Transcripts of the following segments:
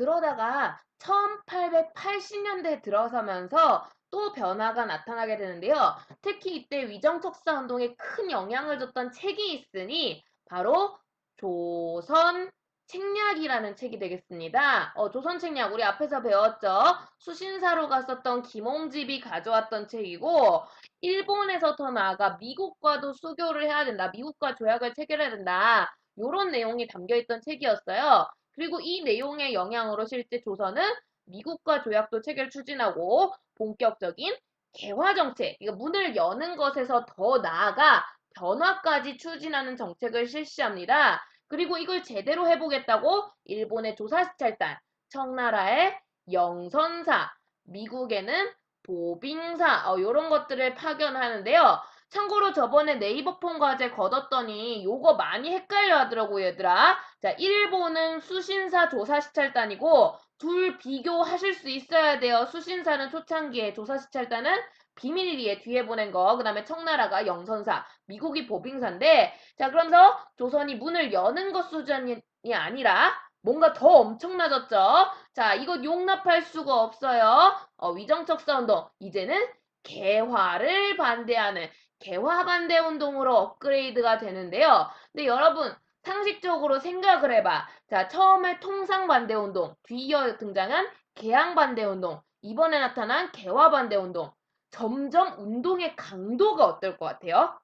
그러다가 1880년대 들어서면서 또 변화가 나타나게 되는데요. 특히 이때 위정척사 운동에 큰 영향을 줬던 책이 있으니 바로 조선 책략이라는 책이 되겠습니다. 어, 조선 책략 우리 앞에서 배웠죠. 수신사로 갔었던 김홍집이 가져왔던 책이고 일본에서 더 나아가 미국과도 수교를 해야 된다. 미국과 조약을 체결해야 된다. 이런 내용이 담겨 있던 책이었어요. 그리고 이 내용의 영향으로 실제 조선은 미국과 조약도 체결 추진하고 본격적인 개화 정책, 그러니까 문을 여는 것에서 더 나아가 변화까지 추진하는 정책을 실시합니다. 그리고 이걸 제대로 해보겠다고 일본의 조사시찰단, 청나라의 영선사, 미국에는 보빙사 어, 이런 것들을 파견하는데요. 참고로 저번에 네이버 폰 과제 걷었더니 요거 많이 헷갈려 하더라고 얘들아. 자, 일본은 수신사 조사 시찰단이고 둘 비교하실 수 있어야 돼요. 수신사는 초창기에 조사 시찰단은 비밀리에 뒤에 보낸 거, 그 다음에 청나라가 영선사, 미국이 보빙사인데, 자, 그러면서 조선이 문을 여는 것 수준이 아니라 뭔가 더 엄청나졌죠? 자, 이거 용납할 수가 없어요. 어, 위정척사 운동. 이제는 개화를 반대하는 개화 반대 운동으로 업그레이드가 되는데요. 근데 여러분, 상식적으로 생각을 해봐. 자, 처음에 통상 반대 운동, 뒤이어 등장한 개항 반대 운동, 이번에 나타난 개화 반대 운동. 점점 운동의 강도가 어떨 것 같아요?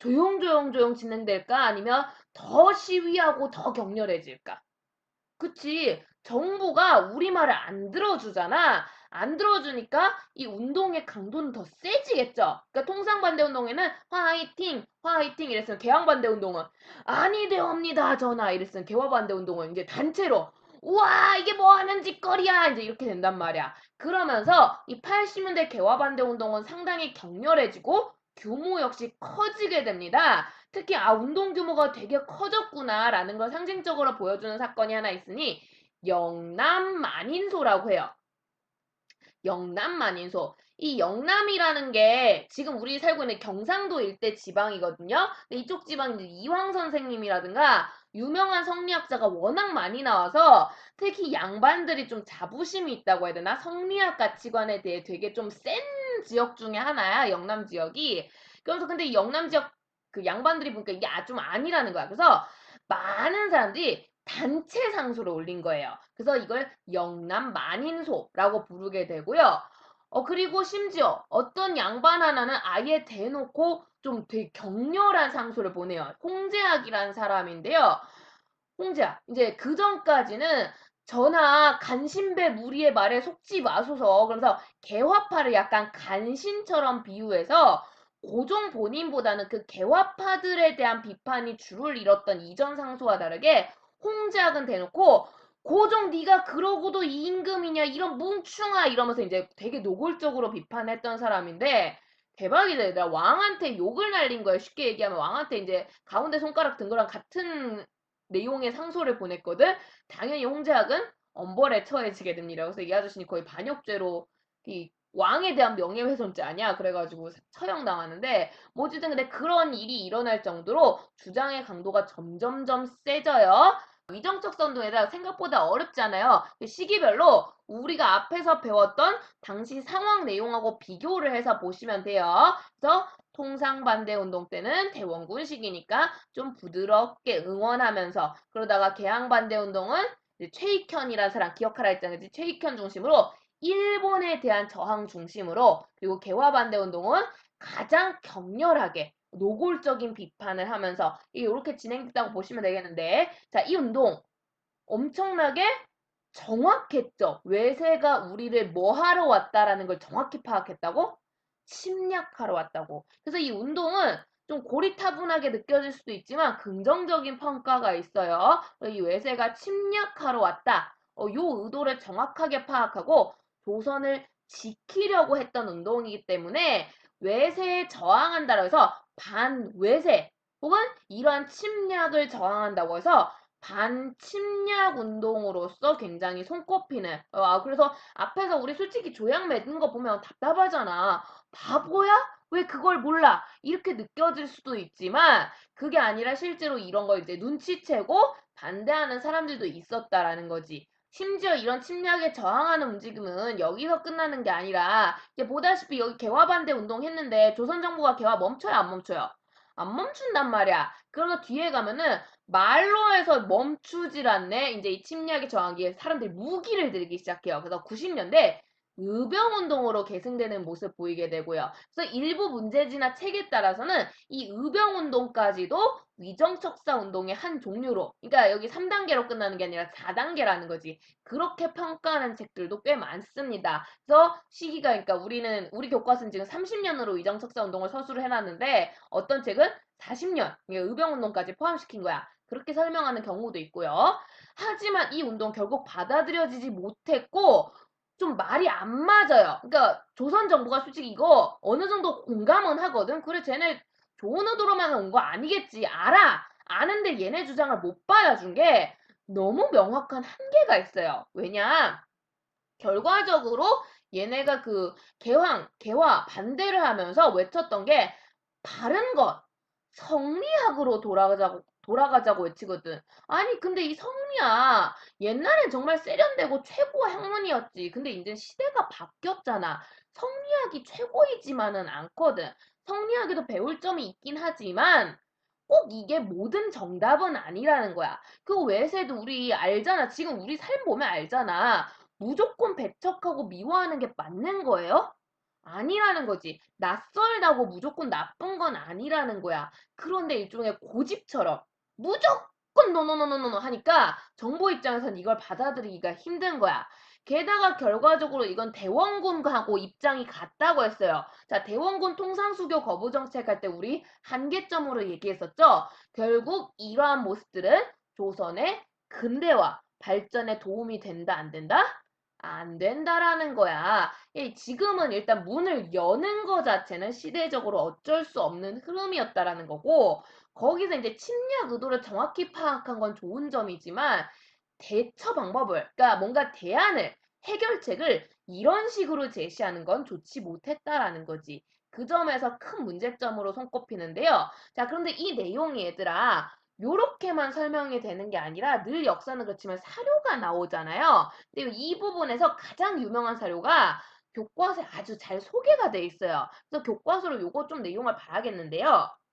조용조용조용 진행될까? 아니면 더 시위하고 더 격렬해질까? 그치. 정부가 우리 말을 안 들어주잖아. 안 들어주니까 이 운동의 강도는 더 세지겠죠. 그러니까 통상반대 운동에는 화이팅, 화이팅 이랬으면 개항반대 운동은 아니 되옵니다 전하 이랬으면 개화반대 운동은 이제 단체로 우와 이게 뭐 하는 짓거리야 이제 이렇게 된단 말이야. 그러면서 이 80년대 개화반대 운동은 상당히 격렬해지고 규모 역시 커지게 됩니다. 특히 아 운동 규모가 되게 커졌구나 라는 걸 상징적으로 보여주는 사건이 하나 있으니 영남 만인소라고 해요. 영남 만인소. 이 영남이라는 게 지금 우리 살고 있는 경상도 일대 지방이거든요. 근데 이쪽 지방 이황 선생님이라든가 유명한 성리학자가 워낙 많이 나와서 특히 양반들이 좀 자부심이 있다고 해야 되나? 성리학 가치관에 대해 되게 좀 센 지역 중에 하나야, 영남 지역이. 그래서 근데 이 영남 지역 그 양반들이 보니까 이게 아, 좀 아니라는 거야. 그래서 많은 사람들이 단체 상소를 올린 거예요. 그래서 이걸 영남 만인소라고 부르게 되고요. 어, 그리고 심지어 어떤 양반 하나는 아예 대놓고 좀 되게 격렬한 상소를 보내요. 홍제학이라는 사람인데요. 홍제학. 이제 그 전까지는 전하 간신배 무리의 말에 속지 마소서. 그러면서 개화파를 약간 간신처럼 비유해서 고종 본인보다는 그 개화파들에 대한 비판이 주를 이뤘던 이전 상소와 다르게 홍제학은 대놓고 고종 네가 그러고도 이 임금이냐 이런 뭉충아 이러면서 이제 되게 노골적으로 비판했던 사람인데 대박이다. 얘들아 왕한테 욕을 날린 거야. 쉽게 얘기하면 왕한테 이제 가운데 손가락 든 거랑 같은 내용의 상소를 보냈거든. 당연히 홍제학은 엄벌에 처해지게 됩니다. 그래서 이 아저씨는 거의 반역죄로 이 왕에 대한 명예훼손죄 아니야 그래가지고 처형 당하는데 뭐지든 근데 그런 일이 일어날 정도로 주장의 강도가 점점점 세져요 위정적 선동에다 생각보다 어렵잖아요. 그 시기별로 우리가 앞에서 배웠던 당시 상황 내용하고 비교를 해서 보시면 돼요. 그래서 통상 반대 운동 때는 대원군 시기니까 좀 부드럽게 응원하면서 그러다가 개항 반대 운동은 최익현이라는 사람 기억하라 했잖아요. 최익현 중심으로 일본에 대한 저항 중심으로 그리고 개화 반대 운동은 가장 격렬하게 노골적인 비판을 하면서 이렇게 진행됐다고 보시면 되겠는데 자, 이 운동 엄청나게 정확했죠. 외세가 우리를 뭐 하러 왔다라는 걸 정확히 파악했다고? 침략하러 왔다고. 그래서 이 운동은 좀 고리타분하게 느껴질 수도 있지만 긍정적인 평가가 있어요. 이 외세가 침략하러 왔다. 어, 요 의도를 정확하게 파악하고 조선을 지키려고 했던 운동이기 때문에 외세에 저항한다고 해서 반외세 혹은 이러한 침략을 저항한다고 해서 반침략 운동으로서 굉장히 손꼽히는 아 그래서 앞에서 우리 솔직히 조약 맺은 거 보면 답답하잖아 바보야? 왜 그걸 몰라? 이렇게 느껴질 수도 있지만 그게 아니라 실제로 이런 걸 이제 눈치채고 반대하는 사람들도 있었다라는 거지 심지어 이런 침략에 저항하는 움직임은 여기서 끝나는 게 아니라 이제 보다시피 여기 개화 반대 운동 했는데 조선 정부가 개화 멈춰요 안 멈춰요? 안 멈춘단 말이야. 그러면 뒤에 가면은 말로 해서 멈추질 않네. 이제 이 침략에 저항하기에 사람들이 무기를 들기 시작해요. 그래서 90년대 의병운동으로 계승되는 모습 보이게 되고요. 그래서 일부 문제지나 책에 따라서는 이 의병운동까지도 위정척사 운동의 한 종류로, 그러니까 여기 3단계로 끝나는 게 아니라 4단계라는 거지. 그렇게 평가하는 책들도 꽤 많습니다. 그래서 시기가, 그러니까 우리는, 우리 교과서는 지금 30년으로 위정척사 운동을 서술을 해놨는데 어떤 책은 40년, 의병운동까지 포함시킨 거야. 그렇게 설명하는 경우도 있고요. 하지만 이 운동 결국 받아들여지지 못했고 좀 말이 안 맞아요. 그러니까 조선 정부가 솔직히 이거 어느 정도 공감은 하거든. 그래 쟤네 좋은 의도로만 온 거 아니겠지. 알아. 아는데 얘네 주장을 못 받아준 게 너무 명확한 한계가 있어요. 왜냐? 결과적으로 얘네가 그 개황, 개화 반대를 하면서 외쳤던 게 바른 것, 성리학으로 돌아가자고 돌아가자고 외치거든. 아니 근데 이 성리학 옛날엔 정말 세련되고 최고 학문이었지. 근데 이제 시대가 바뀌었잖아. 성리학이 최고이지만은 않거든. 성리학에도 배울 점이 있긴 하지만 꼭 이게 모든 정답은 아니라는 거야. 그 외세도 우리 알잖아. 지금 우리 삶 보면 알잖아. 무조건 배척하고 미워하는 게 맞는 거예요? 아니라는 거지. 낯설다고 무조건 나쁜 건 아니라는 거야. 그런데 일종의 고집처럼 무조건 노노노노노 하니까 정부 입장에선 이걸 받아들이기가 힘든 거야. 게다가 결과적으로 이건 대원군하고 입장이 같다고 했어요. 자, 대원군 통상수교 거부 정책할 때 우리 한계점으로 얘기했었죠. 결국 이러한 모습들은 조선의 근대화 발전에 도움이 된다 안 된다? 안 된다라는 거야. 예, 지금은 일단 문을 여는 거 자체는 시대적으로 어쩔 수 없는 흐름이었다라는 거고 거기서 이제 침략 의도를 정확히 파악한 건 좋은 점이지만 대처 방법을 그러니까 뭔가 대안을 해결책을 이런 식으로 제시하는 건 좋지 못했다라는 거지. 그 점에서 큰 문제점으로 손꼽히는데요. 자, 그런데 이 내용이 얘들아 요렇게만 설명이 되는 게 아니라 늘 역사는 그렇지만 사료가 나오잖아요. 근데 이 부분에서 가장 유명한 사료가 교과서에 아주 잘 소개가 돼 있어요. 그래서 교과서로 요거 좀 내용을 봐야겠는데요.